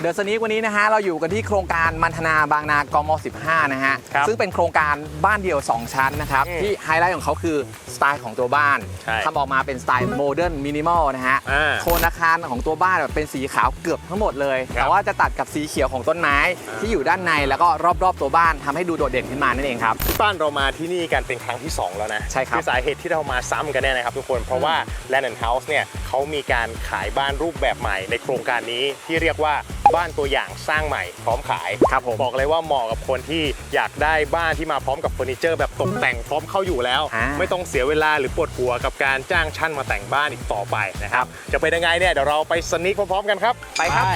เดอะสนีวันนี้นะฮะเราอยู่กันที่โครงการมันธนาบางนากม 15 นะฮะ ครับซึ่งเป็นโครงการบ้านเดี่ยว 2 ชั้นนะครับ อืมที่ไฮไลท์ของเขาคือสไตล์ของตัวบ้านใช่ทำออกมาเป็นสไตล์โมเดิร์นมินิมอลนะฮะอ่าโทนอาคารของตัวบ้านแบบเป็นสีขาวเกือบทั้งหมดเลย ครับ แต่ว่าจะตัดกับสีเขียวของต้นไม้ที่อยู่ด้านในแล้วก็รอบๆตัวบ้านทำให้ดูโดดเด่นขึ้นมานั่นเองครับ บ้านเรามาที่นี่กันเป็นครั้งที่ 2 แล้วนะใช่ครับอสาเหตุที่เรามาซ้ำกันเนี่ยนะครับทุกคน เพราะว่า Land and House เนี่ยเขามีการขายบ้านรูปแบบใหม่ในโครงการนี้ที่เรียกว่า บ้านตัวอย่างสร้างใหม่พร้อมขายครับผมบอกเลยว่าเหมาะกับคนที่อยากได้บ้านที่มาพร้อมกับเฟอร์นิเจอร์แบบตกแต่งพร้อมเข้าอยู่แล้วอ่าไม่ต้องเสียเวลาหรือปวดหัวกับการจ้างช่างมาแต่งบ้านอีกต่อไปนะครับจะเป็นยังไงเนี่ยเดี๋ยวเราไปสนิทพร้อมๆกันครับไปครับ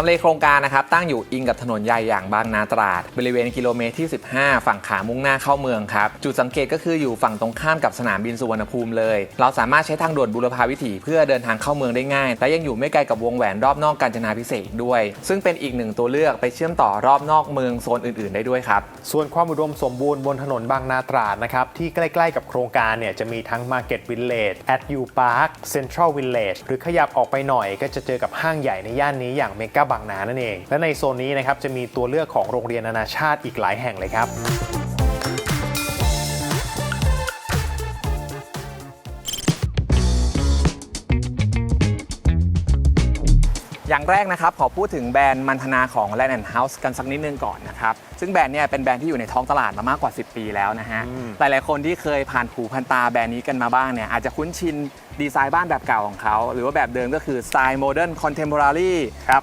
ำเลโครงการนะครับตั้งอยู่อิงกับถนนใหญ่อย่างบางนาตราด บริเวณกิโลเมตรที่ 15 ฝั่งขามุ่งหน้าเข้าเมืองครับ จุดสังเกตก็คืออยู่ฝั่งตรงข้ามกับสนามบินสุวรรณภูมิเลย เราสามารถใช้ทางด่วนบุรพาวิถีเพื่อเดินทางเข้าเมืองได้ง่าย และยังอยู่ไม่ไกลกับวงแหวนรอบนอกกาญจนาพิเศษด้วย ซึ่งเป็นอีกหนึ่งตัวเลือกไปเชื่อมต่อรอบนอกเมืองโซนอื่น ๆ ได้ด้วยครับส่วนความอุดมสมบูรณ์บนถนนบางนาตราดนะครับที่ใกล้ ๆ กับโครงการเนี่ยจะมีทั้ง Market Village at U Park Central Village หรือขยับออกไปหน่อยก็จะเจอกับห้างใหญ่ในย่านนี้อย่างเมกาบางนานั่นเอง และในโซนนี้นะครับจะมีตัวเลือกของโรงเรียนนานาชาติอีกหลายแห่งเลยครับ อย่างแรกนะครับขอพูดถึงแบรนด์มันธนาของ Land and House กันสักนิดนึงก่อนนะครับ ซึ่งแบรนด์เนี่ยเป็นแบรนด์ที่อยู่ในท้องตลาดมามากกว่า 10 ปีแล้วนะฮะ อืม หลายๆคนที่เคยผ่านหูพันตาแบรนด์นี้กันมาบ้างเนี่ยอาจจะคุ้นชินดีไซน์บ้านแบบเก่าของเขา หรือว่าแบบเดิมก็คือสไตล์โมเดิร์นคอนเทม o r a r y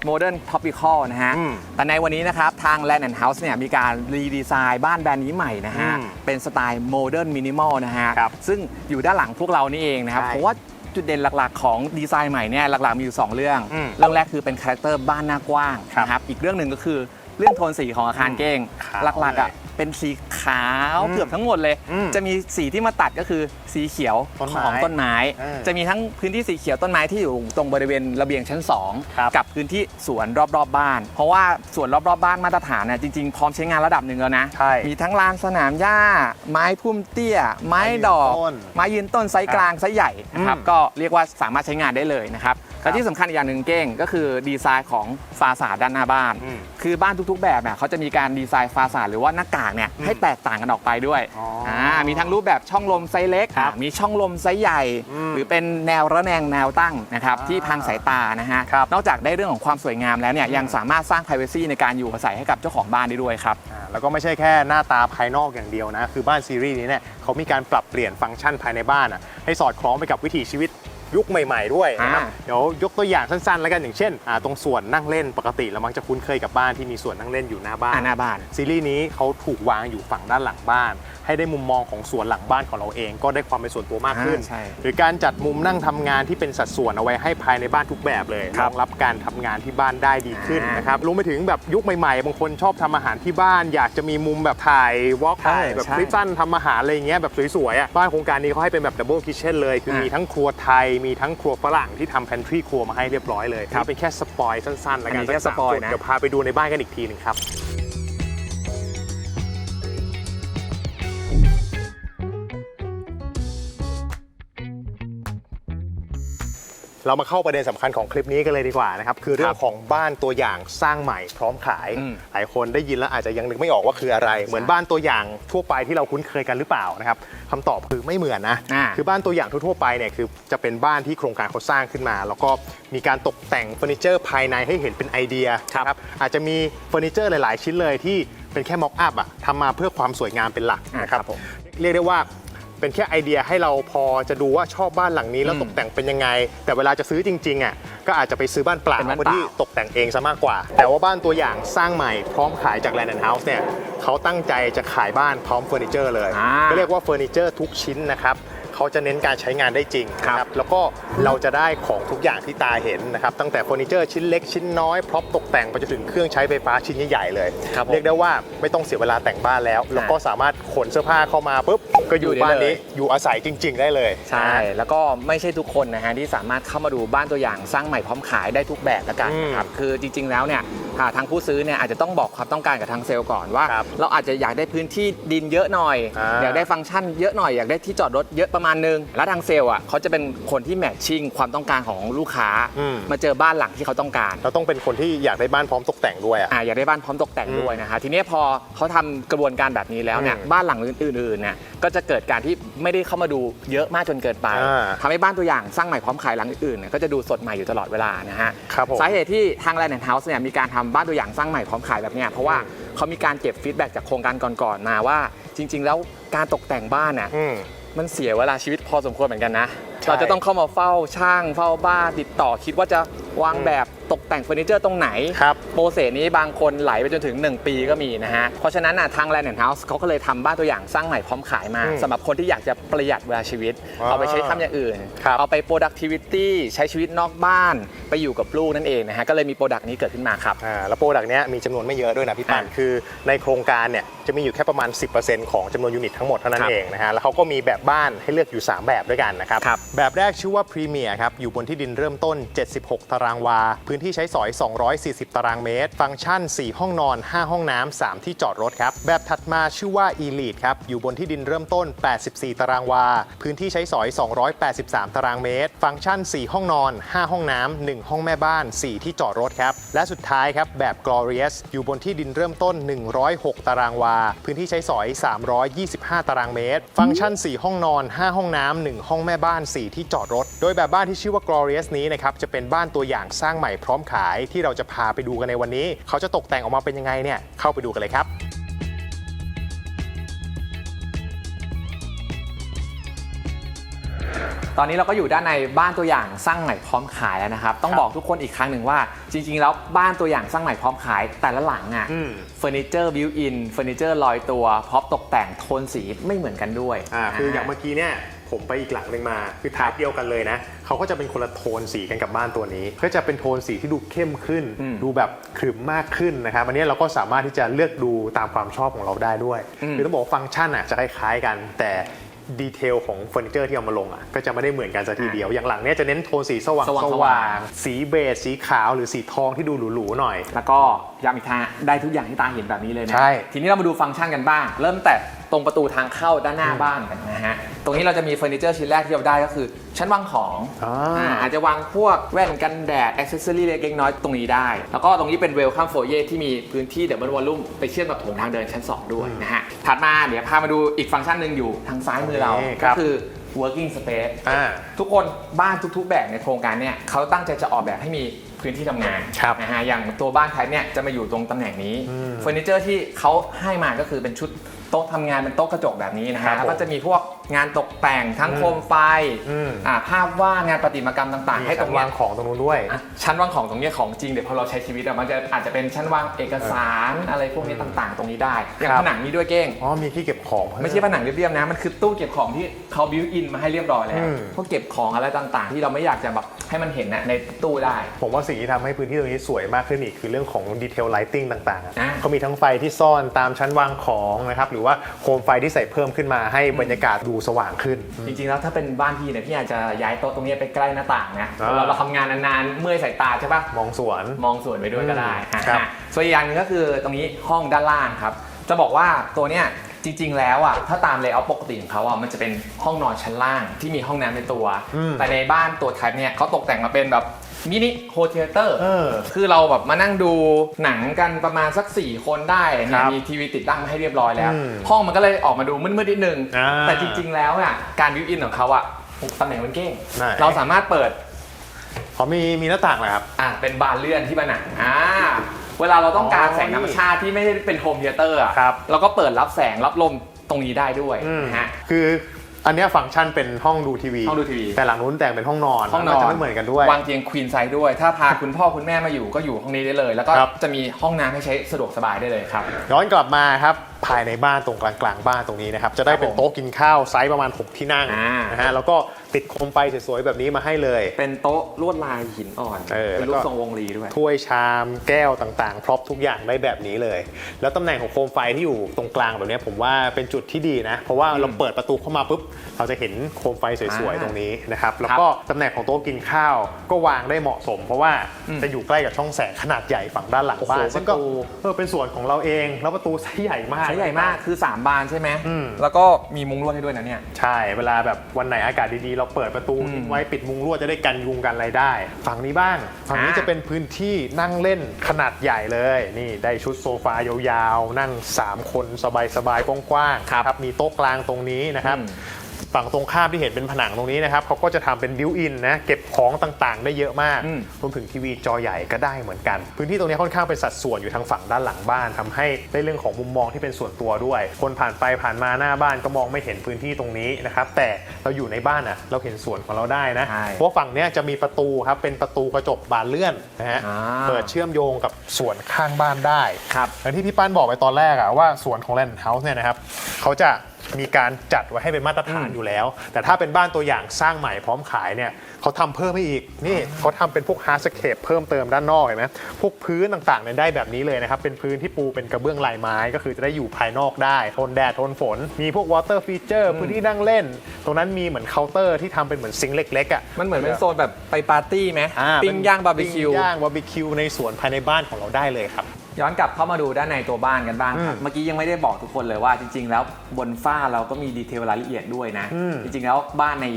โมเดิร์นท็อปิคอลนะฮะ อืมแต่ในวันนี้นะครับ ทาง Land and House เนี่ยมีการรีดีไซน์บ้านแบรนด์นี้ใหม่นะฮะ อืมเป็นสไตล์โมเดิร์นมินิมอลนะฮะ ครับซึ่งอยู่ด้านหลังพวกเรานี่เองนะครับใช่ ผมว่า จุดเด่นหลักๆ ของดีไซน์ใหม่เนี่ยหลักๆมีอยู่สองเรื่อง อืมเรื่องแรกคือเป็นคาแรคเตอร์บ้านหน้ากว้างครับนะครับอีกเรื่องหนึ่งก็คือเรื่องโทนสีของอาคารเก้งขาวหลักๆอะ เลยเป็นสีขาวอืมเกือบทั้งหมดเลย อืมจะมีสีที่มาตัดก็คือสีเขียวต้นไม้ของต้นไม้ เออจะมีทั้งพื้นที่สีเขียวต้นไม้ที่อยู่ตรงบริเวณระเบียงชั้น ครับ2 กับพื้นที่สวนรอบๆบบ้าน เพราะว่าสวนรอบๆบบ้านมาตรฐานเนี่ยจริงๆ พร้อมใช้งานระดับหนึ่งแล้วนะ ใช่มีทั้งลานสนามหญ้า ไม้พุ่มเตี้ย ไม้ดอก ไม้ยืนต้นไม้ยืนต้นไซส์กลางไซส์ใหญ่นะครับอืม ก็เรียกว่าสามารถใช้งานได้เลยนะครับ และที่สำคัญอีกอย่างหนึ่งเก้งก็คือดีไซน์ของฟาสาดด้านหน้าบ้านอืมคือบ้านทุกๆ แบบเนี่ยเขาจะมีการดีไซน์ฟาสาดหรือว่าหน้ากากเนี่ยให้แตกต่างกันออกไปด้วยอ๋ออ่ามีทั้งรูปแบบช่องลมไซส์เล็กครับอ่ามีช่องลมไซส์ใหญ่อืมหรือเป็นแนวระแนงแนวตั้งนะครับอ่าที่พังสายตานะฮะครับนอกจากได้เรื่องของความสวยงามแล้วเนี่ยยังสามารถสร้าง p r i เวซีในการอยู่อาศัยให้กับเจ้าของบ้านได้ด้วยครับอ่าแล้วก็ไม่ใช่แค่หน้าตาภายนอกอย่างเดียวนะคือบ้านซีรีส์นี้เนี่ยเขามีการปรับเปลี่ยนฟังก์ชันภายในบ้านอะให้สอดคล้องไปกับวิถีชีวิต ยุคใหม่ ๆ ด้วยนะครับอ่าเดี๋ยวยกตัวอย่างสั้นๆ แล้วกันอย่างเช่นอ่าตรงส่วนนั่งเล่นปกติเรามักจะคุ้นเคยกับบ้านที่มีส่วนนั่งเล่นอยู่หน้าบ้าอ่านหน้าบ้านซีรีส์นี้เขาถูกวางอยู่ฝั่งด้านหลังบ้าน ให้ได้มุมมองของสวนหลังบ้านของเราเอง ก็ได้ความเป็นส่วนตัวมากขึ้นอ่าใช่หรือการจัดมุมนั่งทำงานที่เป็นสัดส่วนเอาไว้ให้ภายในบ้านทุกแบบเลยครัรบองรับการทำงานที่บ้านได้ดีขึ้นอ่านนะครับรวมไปถึงแบบยุคใหม่ๆบางคนชอบทำอาหารที่บ้าน อยากจะมีมุมแบบถ่ายวอล์กใช่ถ่ายแบบใช่คลิปสั้นทำอาหารอะไรอย่างเงี้ยแบบสวยๆอะบ้านโครงการนี้เขาให้เป็นแบบดับเบิลคิ t เช่นเลยคืออ่ามีมีทั้งครัวไทยมีทั้งครัวฝรั่งที่ทำแพนทรีครัวมาให้เรียบร้อยเลยครับนี่เป็นแค่สปอยสั้นๆแล้วกันอันนี้แค่สักามสปอยจุดนะ เดี๋ยวพาไปดูในบ้านกันอีกทีหนึ่งครับ เรามาเข้าประเด็นสำคัญของคลิปนี้กันเลยดีกว่านะครับ คือเรื่องของบ้านตัวอย่างสร้างใหม่พร้อมขาย อืม หลายคนได้ยินแล้วอาจจะยังนึกไม่ออกว่าคืออะไร เหมือนบ้านตัวอย่างทั่วไปที่เราคุ้นเคยกันหรือเปล่านะครับคำตอบคือไม่เหมือนนะ อ่า คือบ้านตัวอย่างทั่วๆไปเนี่ยคือจะเป็นบ้านที่โครงการเขาสร้างขึ้นมา แล้วก็มีการตกแต่งเฟอร์นิเจอร์ภายในให้เห็นเป็นไอเดียครับนะอาจจะมีเฟอร์นิเจอร์หลาย ๆ ชิ้นเลยที่เป็นแค่ม็อกอัพอะทำมาเพื่อความสวยงามเป็นหลักอ่านะครับครับผมเรียกได้ว่า เป็นแค่ไอเดียให้เราพอจะดูว่าชอบบ้านหลังนี้แล้วอืมตกแต่งเป็นยังไง แต่เวลาจะซื้อจริงๆอะก็อาจจะไปซื้อบ้านเปล่าเป็นบ้านเพื่อที่เปล่าตกแต่งเองซะมากกว่า แต่ว่าบ้านตัวอย่างสร้างใหม่พร้อมขายจาก Land and House เนี่ยเขาตั้งใจจะขายบ้านพร้อมเฟอร์นิเจอร์เลย อ่า ก็เรียกว่าเฟอร์นิเจอร์ทุกชิ้นนะครับ เขาจะเน้นการใช้งานได้จริงครับนะแล้วก็เราจะได้ของทุกอย่างที่ตาเห็นนะครับตั้งแต่เฟอร์นิเจอร์ชิ้นเล็กชิ้นน้อยพร็อพตกแต่งไปจนถึงเครื่องใช้ไฟฟ้าชิ้นใหญ่ๆเลยครับผมเรียกได้ว่าไม่ต้องเสียเวลาแต่งบ้านแล้ว แล้วก็สามารถขนเสื้อผ้าเข้ามาปุ๊บก็อยู่อยู่ได้บ้านนี้เลยอยู่อาศัยจริง ๆ ได้เลยใช่แล้วก็ไม่ใช่ทุกคนนะฮะที่สามารถเข้ามาดูบ้านตัวอย่างสร้างใหม่พร้อมขายได้ทุกแบบละกันนะครับคือจริง ๆ แล้วเนี่ย อ่าทางผู้ซื้อเนี่ยอาจจะต้องบอกความต้องการกับทางเซลล์ก่อนว่า ครับเราอาจจะอยากได้พื้นที่ดินเยอะหน่อย อ่า อยากได้ฟังก์ชันเยอะหน่อยอยากได้ที่จอดรถเยอะประมาณนึง แล้วทางเซลล์อะเขาจะเป็นคนที่แมทชิ่งความต้องการของลูกค้าอืม มาเจอบ้านหลังที่เขาต้องการ เราต้องเป็นคนที่อยากได้บ้านพร้อมตกแต่งด้วยอะ อ่าอยากได้บ้านพร้อมตกแต่งด้วยนะฮะทีนี้พอเขาทำกระบวนการแบบนี้แล้วเนี่ยอืมบ้านหลังอื่นๆเนี่ยก็จะเกิดการที่ไม่ได้เข้ามาดูเยอะมากจนเกินไปอ่าทำให้บ้านตัวอย่างสร้างใหม่พร้อมขายหลังอื่นๆเนี่ยก็จะดูสดใหม่อยู่ตลอดเวลานะฮะครับผมสาเหตุที่ทางแลนด์เฮาส์เนี่ยมีการทำบ้านตัวอย่างสร้างใหม่พร้อมขายแบบเนี้ยเพราะว่าเขามีการเก็บฟีดแบ็กจากโครงการก่อนๆมาว่า จริง ๆ แล้วการตกแต่งบ้านน่ะ อืม มันเสียเวลาชีวิตพอสมควรเหมือนกันนะ ใช่เราจะต้องเข้ามาเฝ้าช่างเฝ้าบ้านติดต่อคิดว่าจะวางแบบ ตกแต่งเฟอร์นิเจอร์ตรงไหน ครับ โปรเซสนี้บางคนไหลไปจนถึง 1 ปีก็มีนะฮะ เพราะฉะนั้นน่ะทาง Land and House เขาก็เลยทำบ้านตัวอย่างสร้างใหม่พร้อมขายมาอืมสำหรับคนที่อยากจะประหยัดเวลาชีวิต อ่าเอาไปใช้ทำอย่างอื่น ครับเอาไป productivity ใช้ชีวิตนอกบ้านไปอยู่กับลูกนั่นเองนะฮะก็เลยมีโปรดักต์นี้เกิดขึ้นมาครับอ่าแล้วโปรดักต์เนี้ยมีจำนวนไม่เยอะด้วยนะพี่ปันอ่าคือในโครงการเนี่ยจะมีอยู่แค่ประมาณ 10%ของจำนวนยูนิตทั้งหมดเท่านั้ครันบเองนะฮะแล้วเขาก็มีแบบบ้านให้เลือกอยู่ 3 แบบด้วยกันนะครับ ครับ แบบแรกชื่อว่าพรีเมียร์ครับอยู่บนที่ดินเริ่มต้น 76 ตารางวา พื้นที่ใช้สอย 240 ตารางเมตร ฟังก์ชัน 4 ห้องนอน 5 ห้องน้ำ 3 ที่จอดรถครับ แบบถัดมาชื่อว่า Elite ครับ อยู่บนที่ดินเริ่มต้น 84 ตารางวา พื้นที่ใช้สอย 283 ตารางเมตร ฟังก์ชัน 4 ห้องนอน 5 ห้องน้ำ 1 ห้องแม่บ้าน 4 ที่จอดรถครับ และสุดท้ายครับแบบ Glorious อยู่บนที่ดินเริ่มต้น 106 ตารางวา พื้นที่ใช้สอย 325 ตารางเมตร ฟังก์ชัน 4 ห้องนอน 5 ห้องน้ำ 1 ห้องแม่บ้าน 4 ที่จอดรถ โดยแบบบ้านที่ชื่อว่า Glorious นี้นะครับจะเป็นบ้านตัวอย่างสร้างใหม่ร้อมขายที่เราจะพาไปดูกันในวันนี้ เขาจะตกแต่งออกมาเป็นยังไงเนี่ยเข้าไปดูกันเลยครับตอนนี้เราก็อยู่ด้านในบ้านตัวอย่างสร้างใหม่พร้อมขายแล้วนะครับ ต้องบอกทุกคนอีกครั้งหนึ่งว่า จริง ๆ แล้วบ้านตัวอย่างสร้างใหม่พร้อมขาย แต่ละหลังอะอืมเฟอร์นิเจอร์บิวอินเฟอร์นิเจอร์ลอยตัวพร้อมตกแต่งโทนสีไม่เหมือนกันด้วยอ่าคืออย่างเมื่อกี้เนี่ย ผมไปอีกหลังหนึ่งมา คือทายเดียวกันเลยนะเขาก็จะเป็นคนละโทนสีกันกับบ้านตัวนี้ ก็จะเป็นโทนสีที่ดูเข้มขึ้นอืมดูแบบขรึมมากขึ้นนะครับอันนี้เราก็สามารถที่จะเลือกดูตามความชอบของเราได้ด้วยอืมคือต้องบอกว่าฟังก์ชันอะจะคล้ายๆกัน แต่ดีเทลของเฟอร์นิเจอร์ที่เอามาลงอะก็จะไม่ได้เหมือนกันสักทีเดียว อย่างหลังเนี่ยจะเน้นโทนสีสว่างสว่างสสว่าว่างงสีเบจสีขาวหรือสีทองที่ดูหรูๆหน่อย แล้วก็ย้ำอีกทางได้ทุกอย่างที่ตาเห็นแบบนี้เลยนะใช่ ทีนี้เรามาดูฟังก์ชันกันบ้าง เริ่มแต่ตรงประตูทางเข้าด้านหน้าบ้านกันนะฮะ ตรงนี้เราจะมีเฟอร์นิเจอร์ชิ้นแรกที่เราได้ก็คือ ชั้นวางของอ่าอ่าอาจจะวางพวกแว่นกันแดดอ c เซอรี่เล็กๆน้อยๆตรงนี้ได้ แล้วก็ตรงนี้เป็นเวลคัมโฟเยที่มีพื้นที่เด b เบิลวอลลุ่มไปเชื่อมกับโถงทางเดินชั้น 2 ด้วยนะฮะ ถัดมาเดี๋ยวพามาดูอีกฟังก์ชันหนึ่งอยู่ทางซ้ายมือเรานี่คก็รับคือ working space อ่า ทุกคนบ้านทุกๆแบบในโครงการเนี่ยเขาตั้งใจจะออกแบบให้มี พื้นที่ทำงานครับนะฮะอย่างตัวบ้านไทยเนี่ยจะมาอยู่ตรงตำแหน่งนี้อืมเฟอร์นิเจอร์ที่เขาให้มาก็คือเป็นชุดโต๊ะทำงานเป็นโต๊ะกระจกแบบนี้นะครัฮะบแล้วก็จะมีพวก งานตกแต่งทั้งอืมโคมไฟอืมอ่าภาพวาดงานประติมากรรมต่าง ๆ ให้ให้ตตรรงงเนี้วายงของตรงนู้นด้วยอะชั้นวางของตรงเนี้ยของจริงเดี๋ยวพอเราใช้ชีวิตอะมันจะอาจจะเป็นชั้นวางเอกสารอะไรพวกนี้ต่าง ๆ ตรงนี้ได้อย่างครับผนังนี้ด้วยเก้งอ๋อมีที่เก็บของ ไม่ใช่ผนังเรียบๆนะมันคือตู้เก็บของที่เขาบิวอินมาให้เรียบร้อยแล้วอืมพวกเก็บของอะไรต่างๆ ที่เราไม่อยากจะแบบให้มันเห็นนะในตู้ได้ ผมว่าสิ่งที่ทำให้พื้นที่ตรงนี้สวยมากขึ้นอีกคือเรื่องของดีเทลไลติ้งต่างๆอะอะเขามีทั้งไฟที่ซ่อนตามชั้นวางของนะครับหรือว่าโคมไฟที่ใส่เพิ่มขึ้นมาให้บรรยากาศดูสว่างขึ้น จริงๆแล้วถ้าเป็นบ้านพี่เนี่ยพี่อาจจะย้ายโต๊ะตรงนี้ไปใกล้หน้าต่างนะอ่าเราเราทำงานนานๆเมื่อยสายตาใช่ปะมองสวนมองสวนไปด้วยก็ได้อืมอะครับฮะส่วนอีกอย่างหนึงก็คือตรงนี้ห้องด้านล่างครับ จะบอกว่าตัวเนี้ยจริงๆ แล้วอะถ้าตามเลเยอร์ปกติของเขาอะมันจะเป็นห้องนอนชั้นล่างที่มีห้องน้ำในตัวอืมแต่ในบ้านตัวไทป์เนี่ยเขาตกแต่งมาเป็นแบบ มินิโฮเทลเตอร์ เออ คือเราแบบมานั่งดูหนังกันประมาณสัก 4 คนได้เนี่ครัยบมีทีวีติดตั้งมาให้เรียบร้อยแล้ว อืมห้องมันก็เลยออกมาดูมืดๆนิดนึง อ่าแต่จริงๆแล้วอะการวิวอินของเขาอะตำแหน่งมันเก้ง ไหน เราสามารถเปิด เขามีมีหน้าต่างเหรอครับ อะเป็นบานเลื่อนที่ผนังอ่าเวลาเราต้องการอ๋อแสงธรรมชาติที่ไม่ได้เป็นโฮมเทเตอร์อะครับ เราก็เปิดรับแสงรับลมตรงนี้ได้ด้วยอืมนะฮะ คือ อันเนี้ยฟังก์ชันเป็นห้องดูทีวีห้องดูทีวี แต่หลังนู้นแต่งเป็นห้องนอนห้องนอนก็จะไม่เหมือนกันด้วย วางเตียงควีนไซด์ด้วย ถ้าพาคุณพ่อคุณแม่มาอยู่ก็อยู่ห้องนี้ได้เลย แล้วก็ครับจะมีห้องน้ำให้ใช้สะดวกสบายได้เลยครับ ย้อนกลับมาครับภายในบ้านตรงกลางๆบ้านตรงนี้นะครับ จะได้เป็นครับผมโต๊ะกินข้าวไซส์ประมาณ 6 ที่นั่งอ่านนะฮะแล้วก็ติดโคมไฟสวยๆแบบนี้มาให้เลย เป็นโต๊ะลวดลายหินอ่อนเออเป็นแล้วรูก็ ปทรงวงรีด้วย ถ้วยชามแก้วต่างๆ พร็อพทุกอย่างได้แบบนี้เลย แล้วตำแหน่งของโคมไฟที่อยู่ตรงกลางแบบเนี้ยผมว่าเป็นจุดที่ดีนะ เพราะว่าเราเปิดประตูเข้ามาปุ๊บ เราจะเห็นโคมไฟสวยๆ อ่าตรงนี้นะครับ แล้วก็ตำแหน่งของโต๊ะกินข้าวก็วางได้เหมาะสม เพราะว่าอืมจะอยู่ใกล้กับช่องแสงขนาดใหญ่ฝั่งด้านหลังบ้านโอ้โหซึ่งก็ประตู เออเป็นส่วนของเราเอง แล้วประตูไซส์ใหญ่มาก ใช้ใหญ่มากคือ 3 บานใช่ไหมอืม แล้วก็มีมุ้งลวดให้ด้วยนะเนี่ย ใช่ เวลาแบบวันไหนอากาศดีๆเราเปิดประตูอืมทิ้งไว้ปิดมุงลวดจะได้กันยุงกันอะไรได้ ฝั่งนี้บ้างฝั่งนี้อ่าจะเป็นพื้นที่นั่งเล่นขนาดใหญ่เลย นี่ได้ชุดโซฟายาวๆนั่ง 3 คนสบายๆกว้างๆครับมีโต๊ะกลางตรงนี้นะครับอืม ฝั่งตรงข้ามที่เห็นเป็นผนังตรงนี้นะครับเขาก็จะทำเป็นบิวอินนะเก็บของต่างๆ ได้เยอะมากอืมรวมถึงทีวีจอใหญ่ก็ได้เหมือนกัน พื้นที่ตรงนี้ค่อนข้างเป็นสัดส่วนอยู่ทางฝั่งด้านหลังบ้านทำให้ได้เรื่องของมุมมองที่เป็นส่วนตัวด้วย คนผ่านไปผ่านมาหน้าบ้านก็มองไม่เห็นพื้นที่ตรงนี้นะครับแต่เราอยู่ในบ้านอะเราเห็นส่วนของเราได้นะใช่เพราะว่าฝั่งเนี้ยจะมีประตูครับเป็นประตูกระจกบานเลื่อนนะฮะอ่าเปิดเชื่อมโยงกับส่วนข้างบ้านได้ครับอย่างที่พี่ป้านบอกไปตอนแรกอะว่าสวนของแลนด์เฮาส์เนี่ยนะครับเขาจะ มีการจัดไว้ให้เป็นมาตรฐานอืมอยู่แล้ว แต่ถ้าเป็นบ้านตัวอย่างสร้างใหม่พร้อมขายเนี่ยเขาทำเพิ่มให้อีกนี่เขาทำเป็นพวกฮาร์ดสเคปเพิ่มเติมด้านนอกเห็นไหมพวกพื้นต่างๆเนี่ยได้แบบนี้เลยนะครับ เป็นพื้นที่ปูเป็นกระเบื้องลายไม้ ก็คือจะได้อยู่ภายนอกได้ทนแดดทนฝน มีพวกวอเตอร์ฟีเจอร์พื้นที่นั่งเล่น ตรงนั้นมีเหมือนเคาน์เตอร์ที่ทำเป็นเหมือนซิงค์เล็กๆอะมันเหมือนเป็นโซนแบบไปปาร์ตี้ไหมอ่ปิ้งย่างบาร์บีคิวปิ้งย่างบาร์บีคิวในสวนภายในบ้านของเราได้เลยครับ ย้อนกลับเข้ามาดูด้านในตัวบ้านกันบ้างครับอืมเมื่อกี้ยังไม่ได้บอกทุกคนเลยว่าจริง ๆ แล้วบนฝ้าเราก็มีดีเทลรายละเอียดด้วยนะอืมจริง ๆ แล้วบ้านใน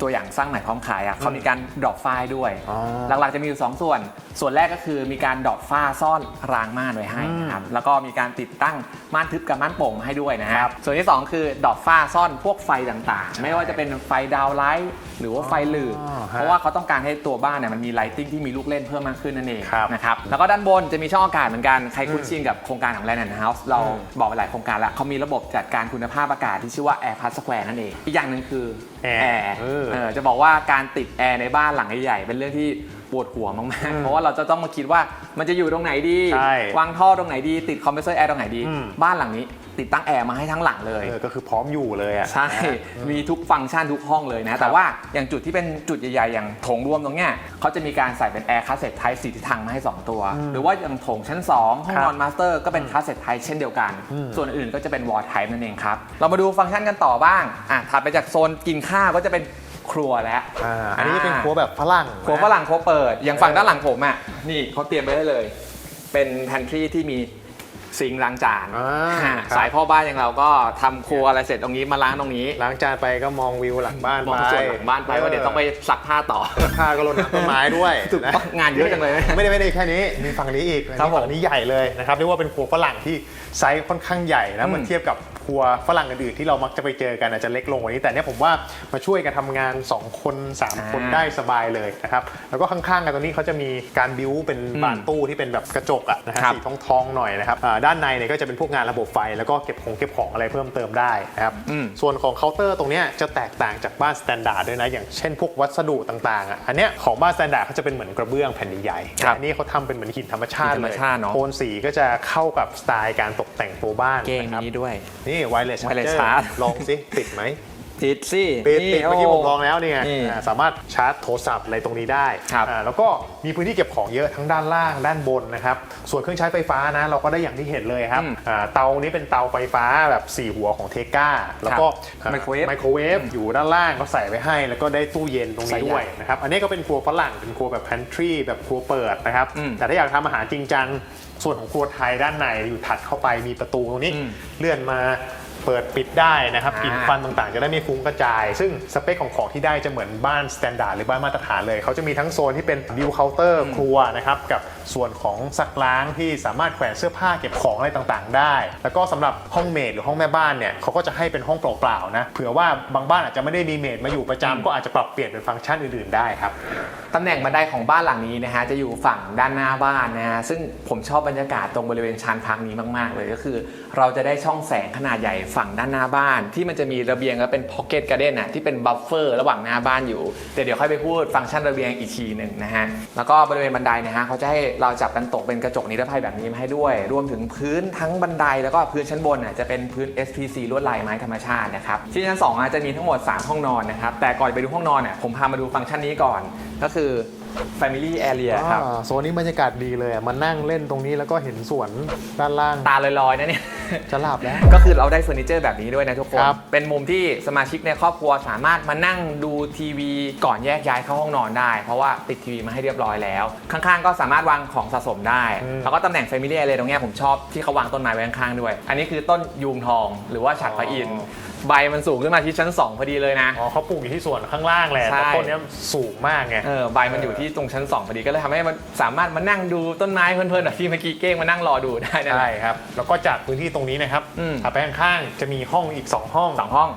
ตัวอย่างสร้างใหม่พร้อมขายอะเขามีการดรอปฝ้ายด้วย อ๋อ หลักๆจะมีอยู่สองส่วน ส่วนแรกก็คือมีการดรอปฝ้าซ่อนรางม่านไว้ให้นะครับแล้วก็มีการติดตั้งม่านทึบกับม่านโป่งมาให้ด้วยนะครับส่วนที่สองคือดรอปฝ้าซ่อนพวกไฟต่างๆ ไม่ว่าจะเป็นไฟดาวไลท์หรือว่าไฟหลืบอ๋อฮะเพราะว่าเขาต้องการให้ตัวบ้านเนี่ยมันมีไลติ้งที่มีลูกเล่นเพิ่มมากขึ้นนั่นเองครับนะครับแล้วก็ด้านบนจะมีช่องอากาศเหมือนกันใครคุ้นชินกับโครงการของ Land and House เราบอกไปหลายโครงการแล้วเขามีระบบจัดการคุณภาพอากาศที่ชื่อว่า Air Pass Square นั่นเองอีกอย่างหนึ่งคือ แอร์แอร์เออเออจะบอกว่าการติดแอร์ในบ้านหลังใหญ่ๆเป็นเรื่องที่ปวดหัวมากๆ เพราะว่าเราจะต้องมาคิดว่ามันจะอยู่ตรงไหนดีใช่วางท่อตรงไหนดี ติดคอมเพรสเซอร์แอร์ตรงไหนดีอืมบ้านหลังนี้ ติดตั้งแอร์มาให้ทั้งหลังเลย เออก็คือพร้อมอยู่เลยอะ ใช่ มีทุกฟังก์ชันทุกห้องเลยนะ แต่ว่าอย่างจุดที่เป็นจุดใหญ่ๆ อย่างโถงรวมตรงเนี้ยเขาจะมีการใส่เป็นแอร์คาสเซ็ตไทป์สีทิศทางมาให้ 2 ตัว หรือว่าอย่างโถงชั้น 2 ห้องครับนอนมาสเตอร์ก็เป็นคาสเซ็ตไทป์เช่นเดียวกันอืมส่วนอื่นก็จะเป็นวอลไทป์นั่นเองครับ เรามาดูฟังก์ชันกันต่อบ้างอะถัดไปจากโซนกินข้าวก็จะเป็นครัวแล้ว อ่าอันนี้จะเป็นครัวแบบฝรั่งครัวฝรั่งครัวเปิด อย่างฝั่งด้านหลังผมอะ นี่เขาเตรียมไว้ได้เลย เป็นแพนทรีที่มี ซิงค์ล้างจานอ่าอ่าครับ สายพ่อบ้านอย่างเราก็ทำครัวอะไรเสร็จตรงนี้มาล้างตรงนี้ล้างจานไปก็มองวิวหลังบ้านมองไปส่วนหลังบ้านไปว่าเดี๋ยวต้องไปซักผ้าต่อ ผ้าก็รดน้ำต้นไม้ด้วยถูกต้องงานเยอะจังเลยไม่ได้ไม่ได้แค่นี้มีฝั่งนี้อีกครับผม ฝั่งนี้ใหญ่เลยนะครับเรียกว่าเป็นครัวฝรั่งที่ไซส์ค่อนข้างใหญ่นะอืมมันเทียบกับ ครัวฝรั่งอื่นๆที่เรามักจะไปเจอกันอาจจะเล็กลงกว่านี้แต่เนี้ยผมว่ามาช่วยกันทำงาน 2 คน 3 คนอ่าได้สบายเลยนะครับ แล้วก็ข้างๆกันตรงนี้เขาจะมีการบิวเป็นบานตู้ที่เป็นแบบกระจกอะนะฮะครับ สีทองๆหน่อยนะครับอ่าด้านในเนี่ยก็จะเป็นพวกงานระบบไฟ แล้วก็เก็บของเก็บของอะไรเพิ่มเติมได้นะครับ อืม ส่วนของเคาน์เตอร์ตรงเนี้ยจะแตกต่างจากบ้านสแตนดาร์ดด้วยนะ อย่างเช่นพวกวัสดุต่างๆอะอันเนี้ยของบ้านสแตนดาร์ดเขาจะเป็นเหมือนกระเบื้องแผ่นใหญ่ๆครับอันนี้เขาทำเป็นเหมือนหินธรรมชาติหินธรเลรมยชาติเนอะ โทนสีก็จะเข้ากับสไตล์การตกแต่งตัวบ้านเก้งนะครับ นี้ด้วย นี่ไวเลส wireless ชาร์ charge ลองสิ ติดไหม ติดสิติดนี่ติดเมื่อกี้โผมลองแล้วนี่ไงนี่อ่าสามารถชาร์จโทรศัพท์อะไรตรงนี้ได้ครับอ่าแล้วก็มีพื้นที่เก็บของเยอะทั้งด้านล่างด้านบนนะครับส่วนเครื่องใช้ไฟฟ้านะเราก็ได้อย่างที่เห็นเลยครับอืมอ่าเตานี้เป็นเตาไฟฟ้าแบบสี่หัวของเทกาแล้วก็ครับไมโครเวฟไมโครเวฟอยู่ด้านล่างก็ใส่ไว้ให้ แล้วก็ได้ตู้เย็นตรงใส่นี้ใหญ่ด้วยนะครับอันนี้ก็เป็นครัวฝรั่งเป็นครัวแบบ pantry แบบครัวเปิดนะครับอืมแต่ถ้าอยากทำอาหารจริงจังส่วนของครัวไทยด้านในอยู่ถัดเข้าไปมีประตูตรงนี้ อืม เลื่อนมา เปิดปิดได้นะครับอ่ากลิ่นควันต่างๆ จะได้ไม่ฟุ้งกระจาย ซึ่งสเปคของของที่ได้จะเหมือนบ้านสแตนดาร์ดหรือบ้านมาตรฐานเลย เขาจะมีทั้งโซนที่เป็นวิวเคาน์เตอร์ครัวนะครับกับส่วนของซักล้างที่สามารถแขวนเสื้อผ้าเก็บของอะไรต่างๆ ได้ แล้วก็สำหรับห้องเมดหรือห้องแม่บ้านเนี่ยเขาก็จะให้เป็นห้องเปล่าๆนะเผื่อว่าบางบ้านอาจจะไม่ได้มีเมดมาอยู่ประจำก็อาจจะปรับเปลี่ยนเป็นฟังก์ชันอื่นๆได้ครับตำแหน่งบันไดของบ้านหลังนี้นะฮะจะอยู่ฝั่งด้านหน้าบ้านนะฮะซึ่งผมชอบบรรยากาศตรงบริเวณชานพักนี้มากๆ เลยก็คือ เราจะได้ช่องแสงขนาดใหญ่ฝั่งด้านหน้าบ้าน ที่มันจะมีระเบียงแล้วเป็นพ็อกเก็ตการ์เด้นน่ะที่เป็นบัฟเฟอร์ระหว่างหน้าบ้านอยู่แต่เดี๋ยวค่อยไปพูดฟังก์ชันระเบียงอีกทีหนึ่งนะฮะแล้วก็บริเวณบันไดเนะฮะเขาจะให้เราจับกันตกเป็นกระจกนิรภัยแบบนี้มาให้ด้วย รวมถึงพื้นทั้งบันไดแล้วก็พื้นชั้นบนน่ะจะเป็นพื้น SPC ลวดลายไม้ธรรมชาตินะครับที่ชั้น2อาจจะมีทั้งหมด 3 ห้องนอนนะครับแต่ก่อนไปดูห้องนอนน่ะผมพามาดูฟังก์ชันนี้ก่อนก็คือ Family Area ครับ อ่าโซนนี้บรรยากาศดีเลยอะมานั่งเล่นตรงนี้แล้วก็เห็นสวนด้านล่างตาลอยๆนะเนี่ย จะหลับแล้ว ก็คือเราได้เฟอร์นิเจอร์แบบนี้ด้วยนะทุกคน ครับ เป็นมุมที่สมาชิกในครอบครัวสามารถมานั่งดูทีวีก่อนแยกย้ายเข้าห้องนอนได้ เพราะว่าติดทีวีมาให้เรียบร้อยแล้ว ข้างๆ ก็สามารถวางของสะสมได้ แล้วก็ตำแหน่ง Family Area ตรงเนี้ยผมชอบที่เขาวางต้นไม้ไว้ข้างๆด้วย อันนี้คือต้นยูงทอง หรือว่าฉัดพระอินทร์ ใบมันสูงขึ้นมาที่ชั้น 2 พอดีเลยนะ อ๋อเขาปลูกอยู่ที่สวนข้างล่างแหละใช่ แต่ต้นเนี้ยสูงมากไง เออใบมันอยู่ที่ตรงชั้น 2 พอดีก็เลยทำให้มันสามารถมานั่งดูต้นไม้เพลินๆแบบที่เมื่อกี้เก้งมานั่งรอดูได้นะ ใช่ครับ แล้วก็จากพื้นที่ตรงนี้นะครับอืม ถัดไปข้างๆจะมีห้องอีก 2 ห้อง สองห้อง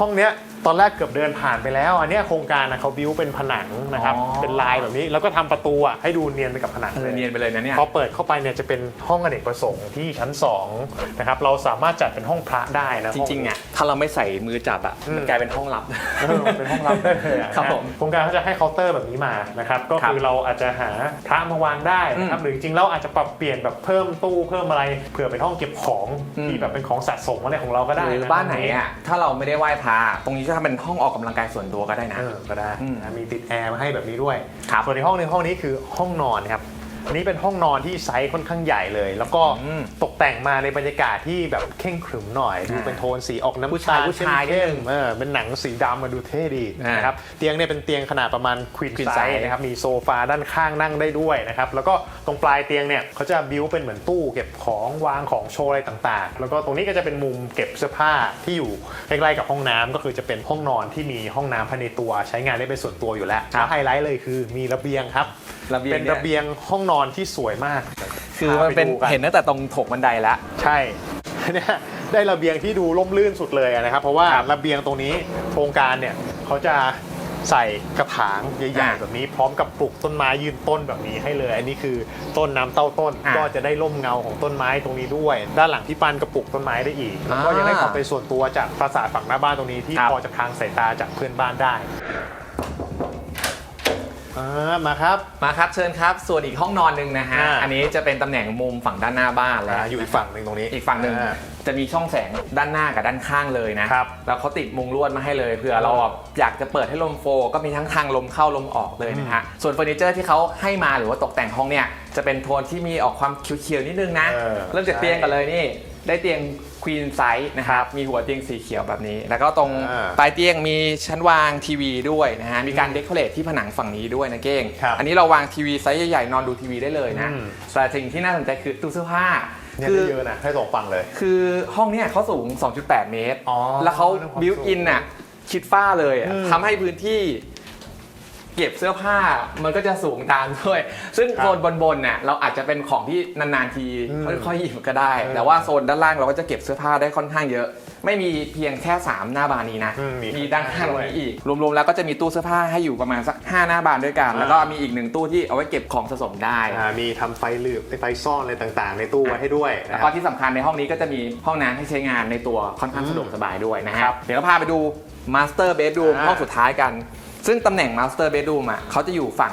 ห้องเนี้ย ตอนแรกเกือบเดินผ่านไปแล้ว อันเนี้ยโครงการนะเขาบิ้วเป็นผนังนะครับ อ๋อ เป็นลายแบบนี้ แล้วก็ทำประตูอะให้ดูเนียนไปกับผนังเอเลอย เนียนไปเลยนะเนี่ย พอเปิดเข้าไปเนี่ยจะเป็นห้องอเนกประสงค์ที่ชั้น2นะครับเราสามารถจัดเป็นห้องพระได้นะจริงๆอะถ้าเราไม่ใส่มือจับอะมันกลายเป็นห้องลับ เออเป็นห้องรับได้เลยอะครับนะผม โครงการเขาจะให้เคาน์เตอร์แบบนี้มานะครับก็ครับคือเราอาจจะหาพระมาวางได้นะครับอืมหรือจริงๆเราอาจจะปรับเปลี่ยนแบบเพิ่มตู้เพิ่มอะไรเผื่อเป็นห้องเก็บของอืม ที่แบบเป็นของสะสมอะไรของเราก็ได้หรือะบ้านไหนอะถ้าเราไม่ได้ไหว้พระตรงนี้ก็ทำเป็นห้องออกกำลังกายส่วนตัวก็ได้นะ เออก็ได้อืม นะมีติดแอร์มาให้แบบนี้ด้วย ครับ ส่วนในห้องในงห้องนี้คือห้องนอนครับ อันนี้เป็นห้องนอนที่ไซส์ค่อนข้างใหญ่เลย แล้วก็อืมตกแต่งมาในบรรยากาศที่แบบเข่งขรึมหน่อยดูอ่าเป็นโทนสีออกน้ำผู้ชายตลผู้ชายเข้มนิดนึงๆเออเป็นหนังสีดำมาดูเท่ดีอ่านนะครับเตียงเนี่ยเป็นเตียงขนาดประมาณควีน queen ไซ size ส์นะครับมีโซฟาด้านข้างนั่งได้ด้วยนะครับแล้วก็ตรงปลายเตียงเนี่ยเขาจะบิวเป็นเหมือนตู้เก็บของวางของโชว์อะไรต่างๆ แล้วก็ตรงนี้ก็จะเป็นมุมเก็บเสื้อผ้าที่อยู่ใกล้ๆกับห้องน้ำก็คือจะเป็นห้องนอนที่มีห้องน้ำภายในตัวใช้งานได้เป็นส่วนตัวอยู่แล้วครับ แล้วไฮไลท์เลยคือมีระเบียงครับ ระเบียงเป็นเนี่ยระเบียงห้องนอนที่สวยมาก คือมันเป็นพาไดูกัเห็นตั้งแต่ตรงโถงบันไดแล้วใช่เนี่ยได้ระเบียงที่ดูร่มรื่นสุดเลยอะนะครับ เพราะว่าระเบียงตรงนี้โครงการเนี่ยเขาจะใส่กระถางใหญ่อ่าๆแบบนี้พร้อมกับปลูกต้นไม้ยืนต้นแบบนี้ให้เลย อันนี้คือต้นน้ำเต้าต้นอ่าก็จะได้ร่มเงาของต้นไม้ตรงนี้ด้วย ด้านหลังพี่ปันก็ปลูกต้นไม้ได้อีกแล้วก็อ่ายัยังได้ความเป็นส่วนตัวจากปราสาทฝั่งหน้าบ้านตรงนี้ที่ครับพอจะพรางสายตาจากเพื่อนบ้านได้ อ่ามาครับ มาครับเชิญครับ ส่วนอีกห้องนอนหนึ่งนะฮะ อ่า อันนี้จะเป็นตำแหน่งมุมฝั่งด้านหน้าบ้านแล้วอ่าอยู่อีกฝั่งหนึ่งตรงนี้อีกฝั่งหนึ่งอ่าจะมีช่องแสงด้านหน้ากับด้านข้างเลยนะครับแล้วเขาติดมุงลวดมาให้เลยเผื่อเราแบบอยากจะเปิดให้ลมโฟก็มีทั้งทางลมเข้าลมออกเลยนะฮะส่วนเฟอร์นิเจอร์ที่เขาให้มาหรือว่าตกแต่งห้องเนี่ยจะเป็นโทนที่มีออกความเขียวๆนิดนึงนะเออ เริ่มจากใช่เตียงกันเลยนี่ได้เตียง ควีนไซส์นะครับ มีหัวเตียงสีเขียวแบบนี้ แล้วก็ตรงอ่าปลายเตียงมีชั้นวางทีวีด้วยนะฮะ มีการเดคอเรทที่ผนังฝั่งนี้ด้วยนะเก้ง ครับอันนี้เราวางทีวีไซส์ใหญ่ๆ นอนดูทีวีได้เลยนะ อืม แต่สิ่งที่น่าสนใจคือตู้เสื้อผ้า เนี่ยคืได้เยอะนะให้สองฝั่งเลย คือห้องเนี้ยเขาสูง 2.8 เมตร อ๋อแล้วเขาเรื่องความบิวสูงอินน่ะ คิดฝ้าเลยอะอืม ทำให้พื้นที่ เก็บเสื้อผ้ามันก็จะสูงตามด้วย ซึ่งครับโซนบนๆน่ะเราอาจจะเป็นของที่นานๆทีอืมค่อยๆหยิบก็ได้อืมแต่ว่าโซนด้านล่างเราก็จะเก็บเสื้อผ้าได้ค่อนข้างเยอะ ไม่มีเพียงแค่ 3 หน้าบานนี้นะอืมมีมีด้านข้างตรงด้วยนี้อีก รวมๆแล้วก็จะมีตู้เสื้อผ้าให้อยู่ประมาณสัก 5 หน้าบานด้วยกันอ่าแล้วก็มีอีกหนึ่งตู้ที่เอาไว้เก็บของสะสมได้อ่ามีทำไฟหลืบไฟซ่อนอะไรต่างๆ ในตู้ไว้ให้ด้วยแล้นะวคก็รับที่สำคัญในห้องนี้ก็จะมีห้องน้ำให้ใช้งานในตัวค่อนข้างสะดวกสบายด้วยนะฮะครับเดี๋ยวเราพาไปดูมาสเตอร์เบด o ูมอ่าห้องสุดท้ายกัน ซึ่งตำแหน่งมาสเตอร์เบด o ูมอะเขาจะอยู่ฝั่ง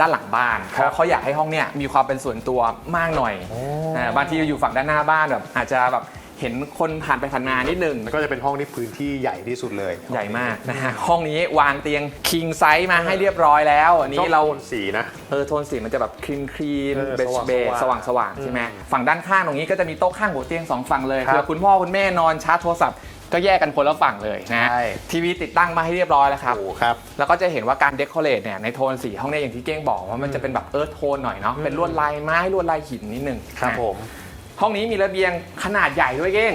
ด้านหลังบ้านเพครับราะเขาอยากให้ห้องเนี้ยมีความเป็นส่วนตัวมากหน่อยโอ้อ่าบางทีอยู่ฝั่งด้านหน้าบ้านแบบอาจจะแบบเห็นคนผ่านไปผ่านมานิดนึงแล้วก็จะเป็นห้องที่พื้นที่ใหญ่ที่สุดเลย ใหญ่มากนะฮะห้องนี้วางเตียงคิงไซส์มาให้เรียบร้อยแล้วอันชอบนี้เราโทนสีนะเออโทนสีมันจะแบบครีมครีมเออเบจสว่างๆเบจสว่างสว่างๆใช่ไหมอืมฝั่งด้านข้างตรงนี้ก็จะมีโต๊ะข้างหัวเตียงสองฝั่งเลยครับเผื่อคุณพ่อคุณแม่นอนชาร์จโทรศัพท์ ก็แยกกันคนละฝั่งเลยนะฮะใช่ ทีวีติดตั้งมาให้เรียบร้อยแล้วครับ โอ้ครับ แล้วก็จะเห็นว่าการเดคอเรทเนี่ยในโทนสีห้องเนี้อย่างที่เก้งบอกว่ามันจะเป็นแบบเอิร์ธโทนหน่อยเนาะเป็นลวดลายไม้ลวดลายหินนิดนึงครับนะผม ห้องนี้มีระเบียงขนาดใหญ่ด้วยเก้ง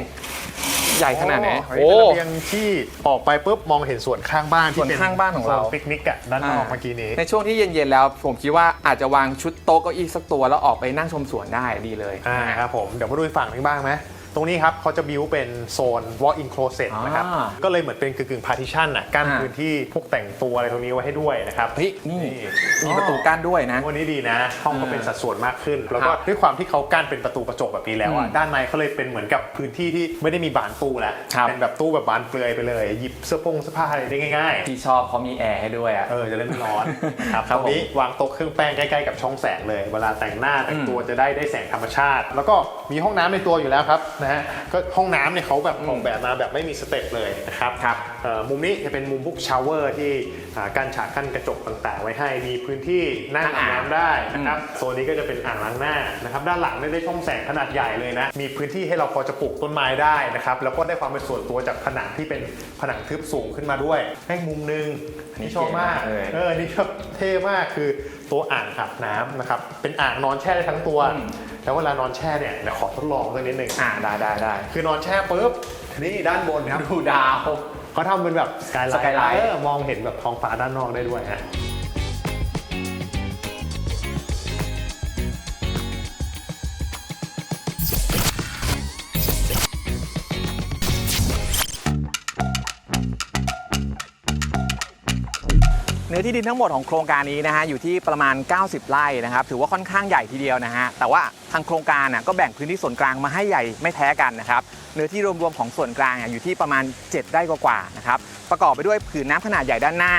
ใหญ่ขนาดไหน โอ้ เป็นระเบียงที่ออกไปปุ๊บมองเห็นส่วนข้างบ้านที่ส่วนเป็นข้างบ้านของเรา โซปิกนิกอะด้านนอกเมื่อกี้นี้ ในช่วงที่เย็นๆแล้ว ผมคิดว่าอาจจะวางชุดโต๊ะเก้าอี้สักตัวแล้วออกไปนั่งชมสวนได้ดีเลย อ่าครับผม เดี๋ยวมาดูอีกฝั่งหนึงบ้างไหม ตรงนี้ครับเขาจะบิวเป็นโซน walk-in closet นะครับ อ่าก็เลยเหมือนเป็นกึ่งๆ partition น่ะกั้นอ่า พื้นที่พวกแต่งตัวอะไรตรงนี้ไว้ให้ด้วยนะครับเฮ้ยนี่มีประตูกั้นด้วยนะ วันนี้ดีนะ ห้องก็เป็นสัดส่วนมากขึ้น แล้วก็ครับด้วยความที่เขากั้นเป็นประตูกระจกแบบนี้แล้วอะอืมด้านในเขาเลยเป็นเหมือนกับพื้นที่ที่ไม่ได้มีบานตู้แล้วครับ เป็นแบบตู้แบบบานเปลือยไปเลย หยิบเสื้อโปงเสื้อผ้าอะไรได้ง่ายที่ชอบเพราะมีแอร์ให้ด้วยอะๆเออจะได้ไม่ร้อนนะครับครับตรงนี้วางโต๊ะเครื่องแป้งใกล้ๆกับช่องแสงเลย เวลาแต่งหน้าแต่งตัวจะได้ได้แสงธรรมชาติ แล้วก็มีห้องน้ำในตัวอยู่แล้วครับนะฮะก็ห้องน้ำเนี่ยเขาแบบออกแบบมาแบบไม่มีสเต็ปเลยนะครับครับเอ่อมุมนี้จะเป็นมุมพวกชาวเวอร์ที่อ่ากั้นฉากกั้นกระจกต่างๆ ไว้ให้มีพื้นที่นั่งอาบน้ำได้นะครับโซนนี้ก็จะเป็นอ่างล้างหน้านะครับด้านหลังเนี่ยได้ช่องแสงขนาดใหญ่เลยนะมีพื้นที่ให้เราพอจะปลูกต้นไม้ได้นะครับแล้วก็ได้ความเป็นส่วนตัวจากผนังที่เป็นผนังทึบสูงขึ้นมาด้วยให้มุมหนึงอันนี่ชอบมากเท่มากเลยเออนี่ก็เท่มากคือ ตัวอ่างอาบน้ำนะครับ เป็นอ่างนอนแช่ได้ทั้งตัว แล้วเวลานอนแช่เนี่ยเดี๋ยวขอทดลองสักนิดหนึ่งอ่าได้ได้ได้คือนอนแช่ปุ๊บนี่ด้านบนครับดูดาวเขาทำเป็นแบบสกายไล skyline ท์มองเห็นแบบท้องฟ้าด้านนอกได้ด้วยฮะ อที่ดินทั้งหมดของโครงการนี้นะฮะอยู่ที่ประมาณ 90 ไร่นะครับถือว่าค่อนข้างใหญ่ทีเดียวนะฮะแต่ว่าทางโครงการน่ะก็แบ่งพื้นที่ส่วนกลางมาให้ใหญ่ไม่แพ้กันนะครับเนื้อที่รวมๆของส่วนกลางอยู่ที่ประมาณ 7 ไร่กว่าๆนะครับประกอบไปด้วยผืนน้ำขนาดใหญ่ด้านหน้า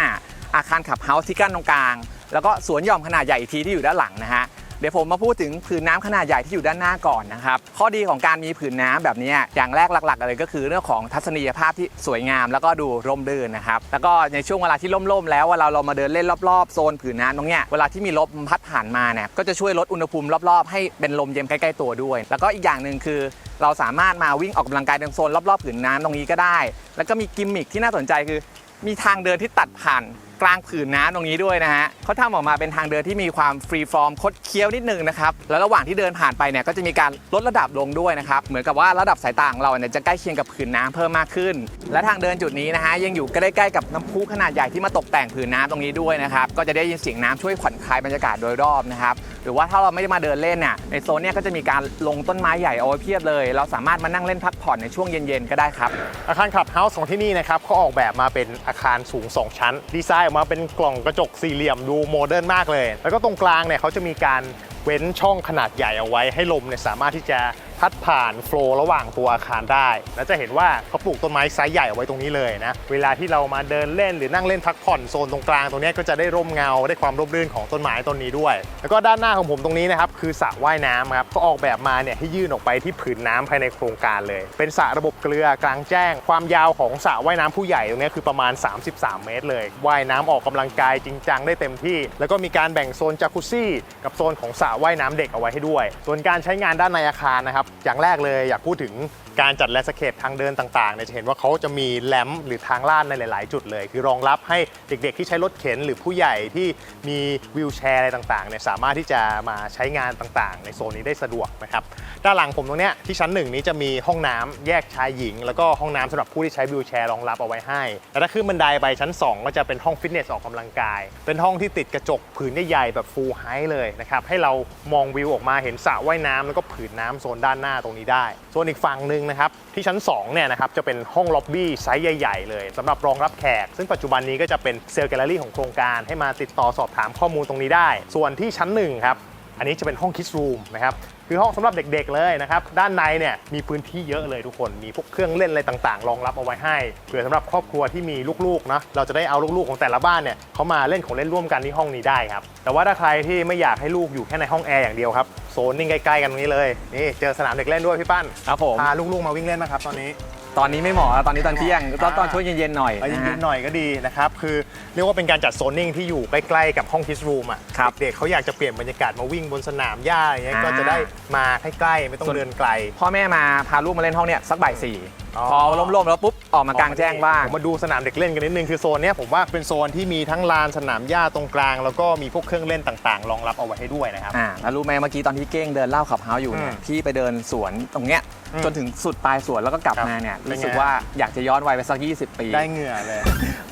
อาคารขับเฮาส์ที่กั้นตรงกลาง แล้วก็สวนหย่อมขนาดใหญ่อีกทีที่อยู่ด้านหลังนะฮะ เดี๋ยวผมมาพูดถึงผืนน้ำขนาดใหญ่ที่อยู่ด้านหน้าก่อนนะครับ ข้อดีของการมีผืนน้ำแบบนี้อย่างแรกหลักๆเลยก็คือเรื่องของทัศนียภาพที่สวยงาม แล้วก็ดูร่มรื่นนะครับแล้วก็ในช่วงเวลาที่ร่มๆแล้วเวลาเรามาเดินเล่นรอบๆโซนผืนน้ำตรงเนี้ยเวลาที่มีลมพัดผ่านมาเนี่ยก็จะช่วยลดอุณหภูมิรอบๆให้เป็นลมเย็นใกล้ๆตัวด้วย แล้วก็อีกอย่างหนึ่งคือเราสามารถมาวิ่งออกกำลังกายในโซนรอบๆผืนน้ำตรงนี้ก็ได้ แล้วก็มีกิมมิคที่น่าสนใจคือ มีทางเดินที่ตัดผ่าน กลางผืนน้ำตรงนี้ด้วยนะฮะเขาทำออกมาเป็นทางเดินที่มีความฟรีฟอร์มคดเคี้ยวนิดนึงนะครับแล้วระหว่างที่เดินผ่านไปเนี่ยก็จะมีการลดระดับลงด้วยนะครับเหมือนกับว่าระดับสายตาของเราเนี่ยจะใกล้เคียงกับผืนน้ำเพิ่มมากขึ้น และทางเดินจุดนี้นะฮะยังอยู่ใกล้ๆกับน้ำพุขนาดใหญ่ที่มาตกแต่งผืนน้ำตรงนี้ด้วยนะครับก็จะได้ยินเสียงน้ำช่วยผ่อนคลายบรรยากาศโดยรอบนะครับหรือว่าถ้าเราไม่ได้มาเดินเล่นน่ะในโซนเนี่ยก็จะมีการลงต้นไม้ใหญ่เอาไว้เพียบเลย เราสามารถมานั่งเล่นพักผ่อนในช่วงเย็นๆก็ได้ครับอาคารขับเฮาส์ของที่นี่นะครับเขาออกแบบมาเป็นอาคารสูง 2 ชั้นดีไซน์ออกมาเป็นกล่องกระจกสี่เหลี่ยมดูโมเดิร์นมากเลย แล้วก็ตรงกลางเนี่ยเขาจะมีการเว้นช่องขนาดใหญ่เอาไว้ให้ลมเนี่ยสามารถที่จะ พัดผ่านโฟล์ระหว่างตัวอาคารได้ แล้วจะเห็นว่าเขาปลูกต้นไม้ไซส์ใหญ่เอาไว้ตรงนี้เลยนะ เวลาที่เรามาเดินเล่นหรือนั่งเล่นพักผ่อนโซนตรงกลางตรงนี้ก็จะได้ร่มเงาได้ความร่มรื่นของต้นไม้ต้นนี้ด้วย แล้วก็ด้านหน้าของผมตรงนี้นะครับคือสระว่ายน้ำครับเขาออกแบบมาเนี่ยให้ยื่นออกไปที่ผืนน้ำภายในโครงการเลย เป็นสระระบบเกลือกลางแจ้ง ความยาวของสระว่ายน้ำผู้ใหญ่ตรงนี้คือประมาณ 33 เมตรเลยว่ายน้ำออกกำลังกายจริงจังได้เต็มที่ แล้วก็มีการแบ่งโซนจากุซซี่กับโซนของสระว่ายน้ำเด็กเอาไว้ให้ด้วย ส่วนการใช้งานด้านในอาคารนะครับอย่างแรกเลยอยากพูดถึงการจัดแลสเคปทางเดินต่างๆเนี่ยจะเห็นว่าเขาจะมีแลมป์หรือทางลาดในหลาย ๆ จุดเลย คือรองรับให้เด็กๆ ที่ใช้รถเข็นหรือผู้ใหญ่ที่มีวิวแชร์อะไรต่างๆเนี่ยสามารถที่จะมาใช้งานต่างๆ ในโซนนี้ได้สะดวกนะครับด้านหลังผมตรงเนี้ยที่ชั้นหนึ่งนี้จะมีห้องน้ำแยกชายหญิง แล้วก็ห้องน้ำสำหรับผู้ที่ใช้วิวแชร์รองรับเอาไว้ให้แล้วถ้าขึ้นบันไดไปชั้น 2 ก็จะเป็นห้องฟิตเนสออกกำลังกาย เป็นห้องที่ติดกระจกผืนใหญ่ๆแบบฟูลไฮเลยนะครับให้เรามองวิวออกมาเห็นสระว่ายน้ำแล้วก็ผืนน้ำโซนด้านหน้าตรงนี้ได้ส่วนอีกฝั่งหนึ่งนะครับที่ชั้น2เนี่ยนะครับจะเป็นห้องล็อบบี้ไซส์ใหญ่ ๆ เลยสำหรับรองรับแขก ซึ่งปัจจุบันนี้ก็จะเป็นเซลล์แกลเลอรี่ของโครงการให้มาติดต่อสอบถามข้อมูลตรงนี้ได้ ส่วนที่ชั้น1ครับอันนี้จะเป็นห้องคิสรูมนะครับ คือห้องสำหรับเด็กๆเลยนะครับด้านในเนี่ยมีพื้นที่เยอะเลยทุกคนมีพวกเครื่องเล่นอะไรต่างๆ รองรับเอาไว้ให้เผื่อสำหรับครอบครัวที่มีลูกๆนะเราจะได้เอาลูกๆของแต่ละบ้านเนี่ยเขามาเล่นของเล่นร่วมกันที่ห้องนี้ได้ครับแต่ว่าถ้าใครที่ไม่อยากให้ลูกอยู่แค่ในห้องแอร์อย่างเดียวครับโซนนิ่งใกล้ๆกันตรงนี้เลยนี่เจอสนามเด็กเล่นด้วยพี่ปั้นครับผมพาลูกๆมาวิ่งเล่นนะครับตอนนี้ ตอนนี้ไม่เหมาะแล้วตอนนี้ตอนเที่ยงตอนตอนช่วงเย็นๆหน่อย เอานะเย็ฮะนๆหน่อยก็ดีนะครับ คือเรียกว่าเป็นการจัดโซนนิ่งที่อยู่ใกล้ๆกับห้องคิสรูมอะครับเด็กๆเขาอยากจะเปลี่ยนบรรยากาศมาวิ่งบนสนามหญ้าอย่างเงี้ยอ่า ก็จะได้มาใกล้ๆไม่ต้องส่วนเดินไกล พ่อแม่มาพาลูกมาเล่นห้องเนี่ยสักบ่ายสี่อ๋อพอล่มๆแล้วปุ๊บออกมากลางแจ้งบ้างผมมาดูสนามเด็กเล่นกันนิดนึงคือโซนเนี้ยผมว่าเป็นโซนที่มีทั้งลานสนามหญ้าตรงกลาง แล้วก็มีพวกเครื่องเล่นต่างๆ รองรับเอาไว้ให้ด้วยนะครับ อ่าแล้วรู้ไหมเมื่อกี้ตอนที่เก้งเดินเล่าขับเฮาส์อยู่เนี่ยอืมพี่ไปเดินสวนตรงเนี้ยอืมจนถึงสุดปลายสวนแล้วก็กลับครับมาเนี่ยเป็นไง รู้สึกว่าอยากจะย้อนวัยไปสัก 20 ปี ได้เหงื่อเลย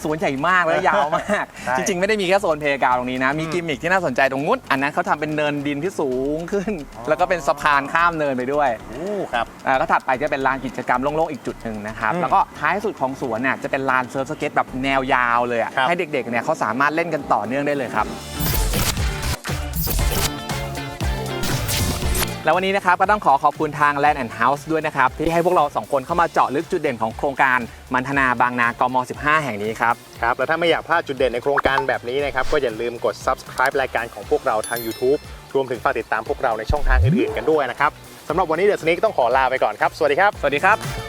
สวนใหญ่มากและยาวมาก ใช่จริง ๆ ไม่ได้มีแค่โซนเพลย์กราวตรงนี้นะ มีอืมกิมมิคที่น่าสนใจตรงนู้นอันนั้นเขาทำเป็นเนินดินที่สูงขึ้นแล้วก็เป็นสะพานข้ามเนินไปด้วยโอ้ครับ อ่าก็ถัดไปจะเป็นลานกิจกรรมโล่งๆอีกจุดหนึ่งนะครับอืมแล้วก็ท้ายสุดของสวนเนี่ยจะเป็นลานเซิร์ฟสเก็ตแบบแนวยาวเลยอะครับ ให้เด็กๆเนี่ยเขาสามารถเล่นกันต่อเนื่องได้เลยครับ แล้ววันนี้นะครับก็ต้องขอขอบคุณทาง Land and House ด้วยนะครับ ที่ให้พวกเราสองคนเข้ามาเจาะลึกจุดเด่นของโครงการมันธนาบางนากม 15 แห่งนี้ครับ ครับ แล้วถ้าไม่อยากพลาดจุดเด่นในโครงการแบบนี้นะครับ ก็อย่าลืมกด subscribe รายการของพวกเราทาง YouTube รวมถึงฝากติดตามพวกเราในช่องทางอื่นๆกันด้วยนะครับสำหรับวันนี้เดอะสนิกต้องขอลาไปก่อนครับ สวัสดีครับ สวัสดีครับ